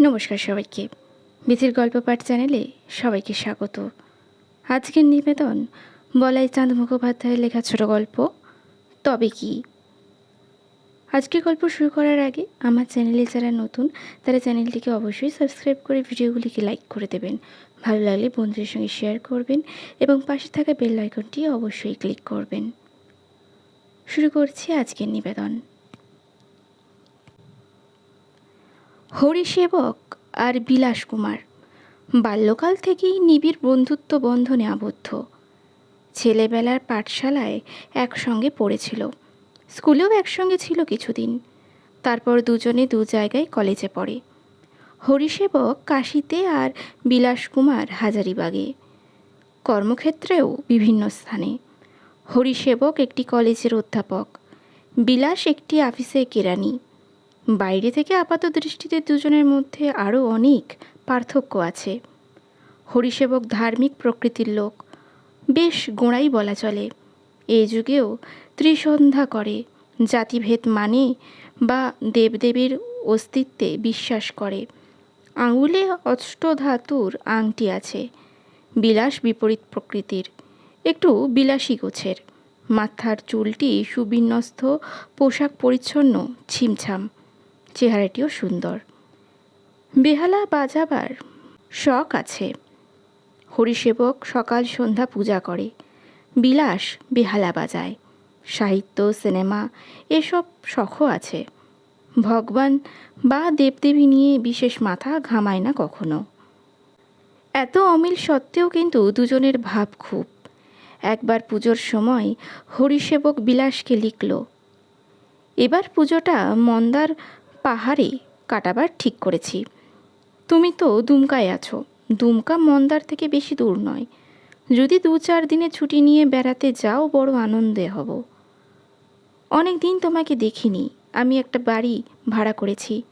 নমস্কার সবাইকে। বিধির গল্প পাঠ চ্যানেলে সবাইকে স্বাগত। আজকের নিবেদন, বলাই চাঁদ মুখোপাধ্যায়ের লেখা ছোট গল্প, তবে কি? আজকের গল্প শুরু করার আগে আমার চ্যানেলে যারা নতুন, তারা চ্যানেলটিকে অবশ্যই সাবস্ক্রাইব করে ভিডিওগুলিকে লাইক করে দেবেন। ভালো লাগলে বন্ধুদের সঙ্গে শেয়ার করবেন এবং পাশে থাকা বেল আইকনটি অবশ্যই ক্লিক করবেন। শুরু করছি আজকের নিবেদন। হরিসেবক আর বিলাস কুমার বাল্যকাল থেকেই নিবিড় বন্ধুত্ব বন্ধনে আবদ্ধ। ছেলেবেলার পাঠশালায় একসঙ্গে পড়েছিল। স্কুলেও একসঙ্গে ছিল কিছুদিন। তারপর দুজনে দু জায়গায় কলেজে পড়ে। হরিসেবক কাশিতে আর বিলাস কুমার হাজারিবাগে। কর্মক্ষেত্রেও বিভিন্ন স্থানে। হরিসেবক একটি কলেজের অধ্যাপক। বিলাস একটি অফিসে কেরানি। বাইরে থেকে আপাত দৃষ্টিতে দুজনের মধ্যে আরও অনেক পার্থক্য আছে। হরিসেবক ধার্মিক প্রকৃতির লোক। বেশ গোড়াই বলা চলে। এই যুগেও ত্রিসন্ধ্যা করে, জাতিভেদ মানে বা দেবদেবীর অস্তিত্বে বিশ্বাস করে। আঙুলে অষ্টধাতুর আংটি আছে, বিলাস বিপরীত প্রকৃতির। একটু বিলাসী গোছের। মাথার চুলটি সুবিন্যস্ত, পোশাক পরিচ্ছন্ন, ছিমছাম। চেহারাটিও সুন্দর। বেহালা বাজাবার শখ আছে। হরিসেবক সকাল সন্ধ্যা পূজা করে। বিলাস বেহালা বাজায়। সাহিত্য, সিনেমা এসব শখও আছে। ভগবান বা দেবদেবী নিয়ে বিশেষ মাথা ঘামায় না কখনো। এত অমিল সত্ত্বেও কিন্তু দুজনের ভাব খুব। একবার পুজোর সময় হরিসেবক বিলাসকে লিখল, এবার পুজোটা মন্দার পাহাড়ে কাটাবার ঠিক করেছি। তুমি তো দুমকায় আছো। দুমকা মন্দার থেকে বেশি দূর নয়। যদি দু চার দিনে ছুটি নিয়ে বেড়াতে যাও, বড় আনন্দে হব। অনেক দিন তোমাকে দেখিনি। আমি একটা বাড়ি ভাড়া করেছি।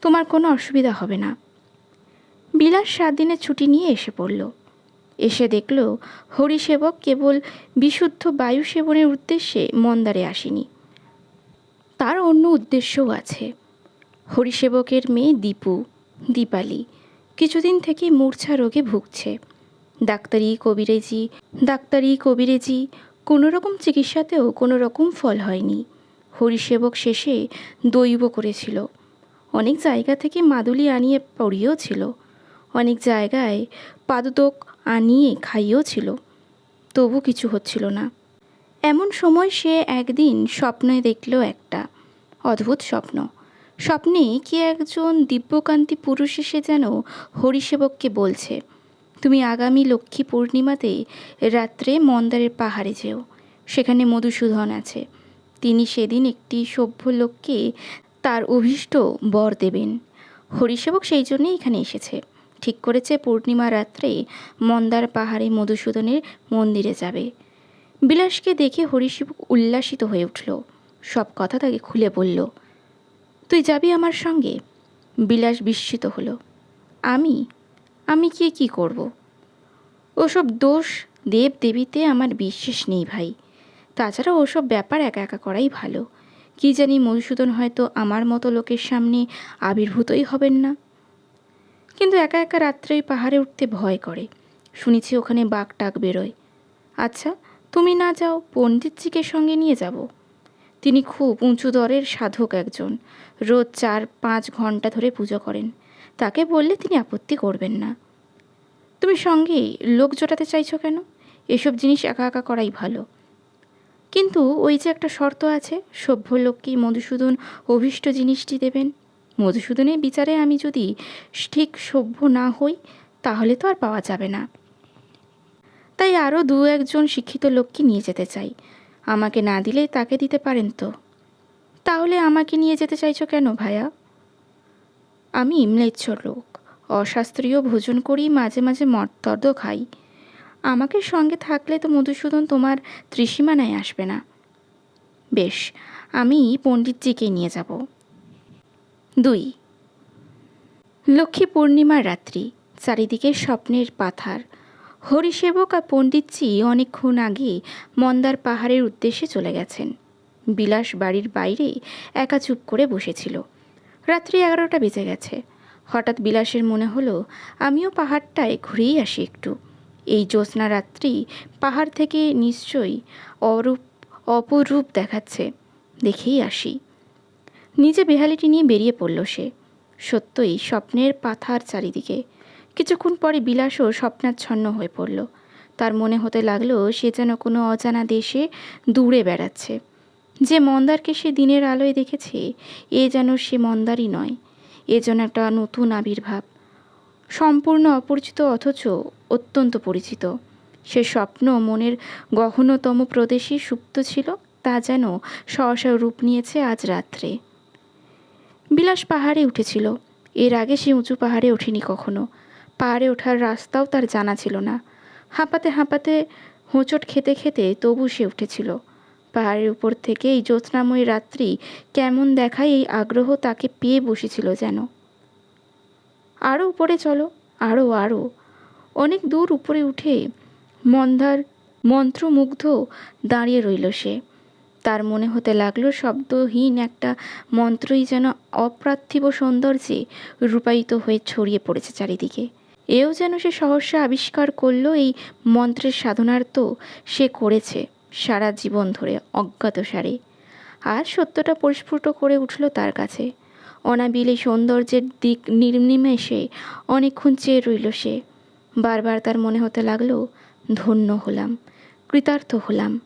তোমার কোনো অসুবিধা হবে না। বিলাস সাত দিনের ছুটি নিয়ে এসে পড়ল। এসে দেখল হরিসেবক কেবল বিশুদ্ধ বায়ু সেবনের উদ্দেশ্যে মন্দারে আসেনি। তার অন্য উদ্দেশ্যও আছে। হরিসেবকের মেয়ে দীপু, দীপালি। কিছুদিন থেকে মূর্ছা রোগে ভুগছে। ডাক্তারি কবিরেজি ডাক্তারি কবিরেজি কোনো রকম চিকিৎসাতেও কোনো রকম ফল হয়নি। হরিসেবক শেষে দৈব করেছিল। অনেক জায়গা থেকে মাদুলি আনিয়ে পড়িয়েও ছিল। অনেক জায়গায় পাদুদক আনিয়ে খাইয়েও ছিল। তবু কিছু হচ্ছিল না। এমন সময় সে একদিন স্বপ্নে দেখল একটা অদ্ভুত স্বপ্ন। স্বপ্নে কি একজন দিব্যকান্তি পুরুষ এসে যেন হরিসেবককে বলছে, তুমি আগামী লক্ষ্মী পূর্ণিমাতে রাত্রে মন্দারের পাহাড়ে যেও, সেখানে মধুসূদন আছে। তিনি সেদিন একটি সভ্য লোককে তার অভীষ্ট বর দেবেন। হরিসেবক সেই জন্যই এখানে এসেছে। ঠিক করেছে, পূর্ণিমা রাত্রে মন্দার পাহাড়ে মধুসূদনের মন্দিরে যাবে। বিলাসকে দেখে হরিসেবক উল্লাসিত হয়ে উঠল। সব কথা তাকে খুলে বলল। তুই যাবি আমার সঙ্গে? বিলাস বিস্মিত হলো। আমি? আমি কি কি করব? ওসব দোষ দেব দেবীতে আমার বিশ্বাস নেই ভাই। তাছাড়া ওসব ব্যাপার একা একা করাই ভালো। কি জানি মধুসূদন হয়তো আমার মতো লোকের সামনে আবির্ভূতই হবেন না। কিন্তু একা একা রাত্রে পাহাড়ে উঠতে ভয় করে। শুনেছি ওখানে বাঘ টাক বেরোয়। আচ্ছা তুমি না যাও, পণ্ডিতজিকে সঙ্গে নিয়ে যাব। তিনি খুব উঁচু দরের সাধক একজন। রোজ চার পাঁচ ঘণ্টা ধরে পুজো করেন। তাকে বললে তিনি আপত্তি করবেন না। তুমি সঙ্গে লোক জোটাতে চাইছো কেন? এসব জিনিস একা একা করাই ভালো। কিন্তু ওই যে একটা শর্ত আছে, সভ্য লোককেই মধুসূদন অভীষ্ট জিনিসটি দেবেন? মধুসূদনের বিচারে আমি যদি ঠিক সভ্য না হই, তাহলে তো আর পাওয়া যাবে না। তাই আরও দু একজন শিক্ষিত লোককে নিয়ে যেতে চাই। আমাকে না দিলে তাকে দিতে পারেন তো। তাহলে আমাকে নিয়ে যেতে চাইছো কেন ভায়া? আমি ম্লেচ্ছ লোক, অশাস্ত্রীয় ভোজন করি, মাঝে মাঝে মর্তর্দ খাই। আমাকে সঙ্গে থাকলে তো মধুসূদন তোমার ত্রিসীমানায় আসবে না। বেশ, আমি পণ্ডিতজিকে নিয়ে যাব। দুই, লক্ষ্মী পূর্ণিমার রাত্রি, চারিদিকে স্বপ্নের পাথার হরিসেবক আর পণ্ডিতজি অনেকক্ষণ আগে মন্দার পাহাড়ের উদ্দেশ্যে চলে গেছেন। বিলাস বাড়ির বাইরে একা চুপ করে বসেছিল। রাত্রি এগারোটা বেজে গেছে। হঠাৎ বিলাসের মনে হলো, আমিও পাহাড়টায় ঘুরেই আসি একটু। এই জ্যোৎস্না রাত্রি পাহাড় থেকে নিশ্চয়ই অরূপ, অপরূপ দেখাচ্ছে। দেখেই আসি। নিজে বেহালিটি নিয়ে বেরিয়ে পড়ল সে। সত্যই স্বপ্নের পাথার চারিদিকে। কিছুক্ষণ পরে বিলাসও স্বপ্নাচ্ছন্ন হয়ে পড়ল। তার মনে হতে লাগল, সে যেন কোনো অজানা দেশে দূরে বেড়াচ্ছে। যে মন্দারকে সে দিনের আলোয় দেখেছে, এ যেন সে মন্দারই নয়। এ যেন একটা নতুন আবির্ভাব। সম্পূর্ণ অপরিচিত অথচ অত্যন্ত পরিচিত। সে স্বপ্ন মনের গহনতম প্রদেশে সুপ্ত ছিল, তা যেন সহসা রূপ নিয়েছে আজ রাত্রে। বিলাস পাহাড়ে উঠেছিল। এর আগে সে উঁচু পাহাড়ে ওঠেনি কখনো। পাহাড়ে ওঠার রাস্তাও তার জানা ছিল না। হাঁপাতে হাঁপাতে হোঁচট খেতে খেতে তবু সে উঠেছিল। পাহাড়ের উপর থেকে এই জ্যোৎস্নাময়ী রাত্রি কেমন দেখায় এই আগ্রহ তাকে পেয়ে বসেছিল যেন। আরও উপরে চলো আরও আরও অনেক দূর উপরে উঠে মন্দার মন্ত্রমুগ্ধ দাঁড়িয়ে রইল সে। তার মনে হতে লাগল শব্দহীন একটা মন্ত্রই যেন অপ্রার্থিব সৌন্দর্যে রূপায়িত হয়ে ছড়িয়ে পড়েছে চারিদিকে। এও যেন সে সহসা আবিষ্কার করল এই মন্ত্রের সাধনার তো সে করেছে সারা জীবন ধরে অজ্ঞাতসারে আর সত্যটা পরিস্ফুট করে উঠল তার কাছে। অনাবিল সৌন্দর্যের দিক নির্নিমেষে অনেকক্ষণ চেয়ে রইল সে। বারবার তার মনে হতে লাগল, ধন্য হলাম, কৃতার্থ হলাম।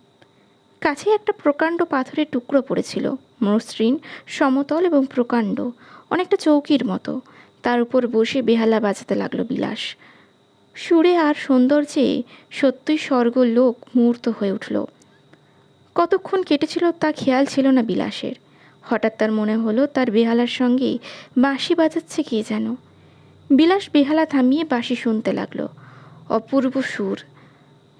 কাছে একটা প্রকাণ্ড পাথরের টুকরো পড়েছিল, মসৃণ, সমতল এবং প্রকাণ্ড, অনেকটা চৌকির মতো। তার উপর বসে বেহালা বাজাতে লাগল বিলাস। সুরে আর সৌন্দর্যে সত্যই স্বর্গ লোক মুহূর্ত হয়ে উঠল। কতক্ষণ কেটেছিল তা খেয়াল ছিল না বিলাসের। হঠাৎ তার মনে হলো তার বেহালার সঙ্গে বাঁশি বাজাচ্ছে কে যেন। বিলাস বেহালা থামিয়ে বাঁশি শুনতে লাগল। অপূর্ব সুর।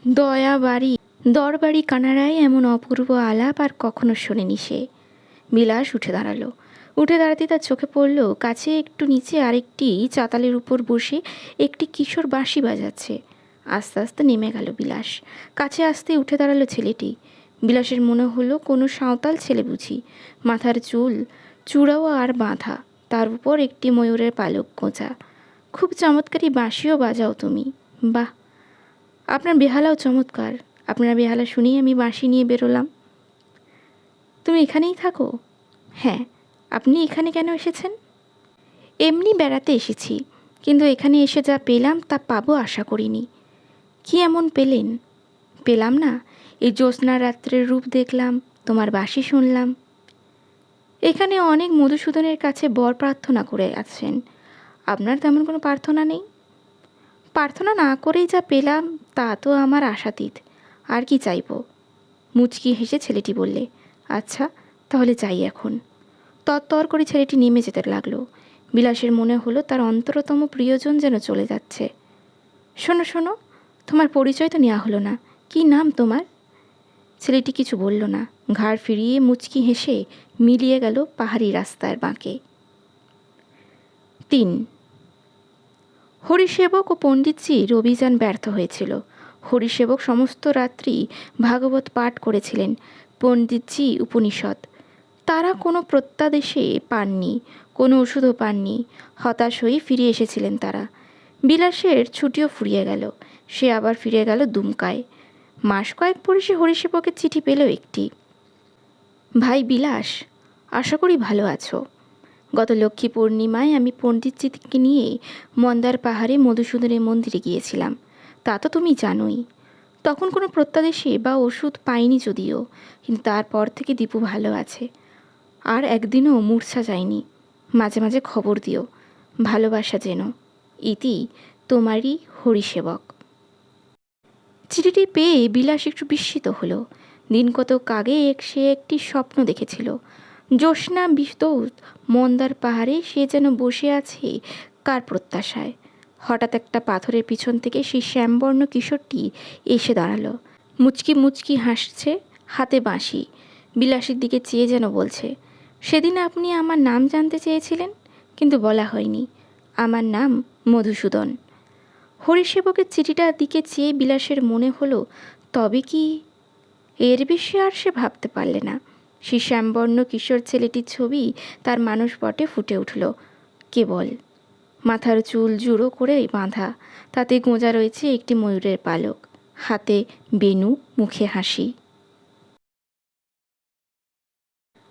দয়া বাড়ি দরবাড়ি কানাড়ায় এমন অপূর্ব আলাপ আর কখনো শোনেনি সে। বিলাস উঠে দাঁড়াল। উঠে দাঁড়াতে তার চোখে পড়ল, কাছে একটু নিচে আরেকটি চাতালের উপর বসে একটি কিশোর বাঁশি বাজাচ্ছে। আস্তে আস্তে নেমে গেল বিলাস। কাছে আসতে উঠে দাঁড়াল ছেলেটি। বিলাসের মনে হলো, কোনো সাঁওতাল ছেলে বুঝি। মাথার চুল, চূড়াও আর বাঁধা, তার উপর একটি ময়ূরের পালক গোঁচা খুব চমৎকারই বাঁশিও বাজাও তুমি। বাহ! আপনার বেহালাও চমৎকার। আপনার বেহালা শুনেই আমি বাঁশি নিয়ে বেরোলাম। তুমি এখানেই থাকো? হ্যাঁ। আপনি এখানে কেন এসেছেন? এমনি বেড়াতে এসেছি, কিন্তু এখানে এসে যা পেলাম তা পাবো আশা করিনি। কি এমন পেলেন? পেলাম না, এই জ্যোৎস্না রাত্রের রূপ দেখলাম, তোমার বাসি শুনলাম। এখানে অনেক মধুসূদনের কাছে বর প্রার্থনা করে আছেন। আপনার তেমন কোনো প্রার্থনা নেই? প্রার্থনা না করেই যা পেলাম, তা তো আমার আশাতীত। আর কি চাইব? মুচকি হেসে ছেলেটি বললে আচ্ছা তাহলে যাই এখন। তত্তর করে ছেলেটি নেমে যেতে লাগল। বিলাসের মনে হলো তার অন্তরতম প্রিয়জন যেন চলে যাচ্ছে। শোনো শোনো, তোমার পরিচয় তো নেওয়া হলো না। কি নাম তোমার? ছেলেটি কিছু বলল না। ঘাড় ফিরিয়ে মুচকি হেসে মিলিয়ে গেল পাহাড়ি রাস্তার বাঁকে। তিন। হরিসেবক ও পণ্ডিতজির অভিযান ব্যর্থ হয়েছিল। হরিসেবক সমস্ত রাত্রি ভাগবত পাঠ করেছিলেন। পণ্ডিতজি উপনিষদ তারা কোনো প্রত্যাদেশে পাননি, কোনো ওষুধও পাননি। হতাশ হয়ে ফিরে এসেছিলেন তারা। বিলাসের ছুটিও ফুরিয়ে গেল। সে আবার ফিরে গেল দুমকায়। মাস কয়েক পরে সে হরিসেবকের চিঠি পেল একটি। ভাই বিলাস, আশা করি ভালো আছো। গত লক্ষ্মী পূর্ণিমায় আমি পণ্ডিতজিকে নিয়ে মন্দার পাহাড়ে মধুসূদনের মন্দিরে গিয়েছিলাম। তা তো তুমি জানোই। তখন কোনো প্রত্যাদেশে বা ওষুধ পাইনি যদিও, কিন্তু তারপর থেকে দীপু ভালো আছে। আর একদিনও মূর্ছা যায়নি। মাঝে মাঝে খবর দিও, ভালোবাসা যেন। ইতি তোমারই হরিসেবক। চিঠিটি পেয়ে বিলাস একটু বিস্মিত হলো। দিন কতক আগে সে একটি স্বপ্ন দেখেছিল। জ্যোৎস্না বিদ্যুৎ মন্দার পাহাড়ে সে যেন বসে আছে কার প্রত্যাশায়। হঠাৎ একটা পাথরের পিছন থেকে সেই শ্যামবর্ণ কিশোরটি এসে দাঁড়াল। মুচকি মুচকি হাসছে, হাতে বাঁশি। বিলাসের দিকে চেয়ে যেন বলছে সেদিন আপনি আমার নাম জানতে চেয়েছিলেন, কিন্তু বলা হয়নি। আমার নাম মধুসূদন। হরিসেবকের চিঠিটার দিকে চেয়ে বিলাসের মনে হলো, তবে কি এর বেশি আর সে ভাবতে পারলে না। সেই শ্যামবর্ণ কিশোর ছেলেটির ছবি তার মানুষ পটে ফুটে উঠল। কেবল মাথার চুল জুড়ো করে বাঁধা, তাতে গোঁজা রয়েছে একটি ময়ূরের পালক। হাতে বেনু, মুখে হাসি।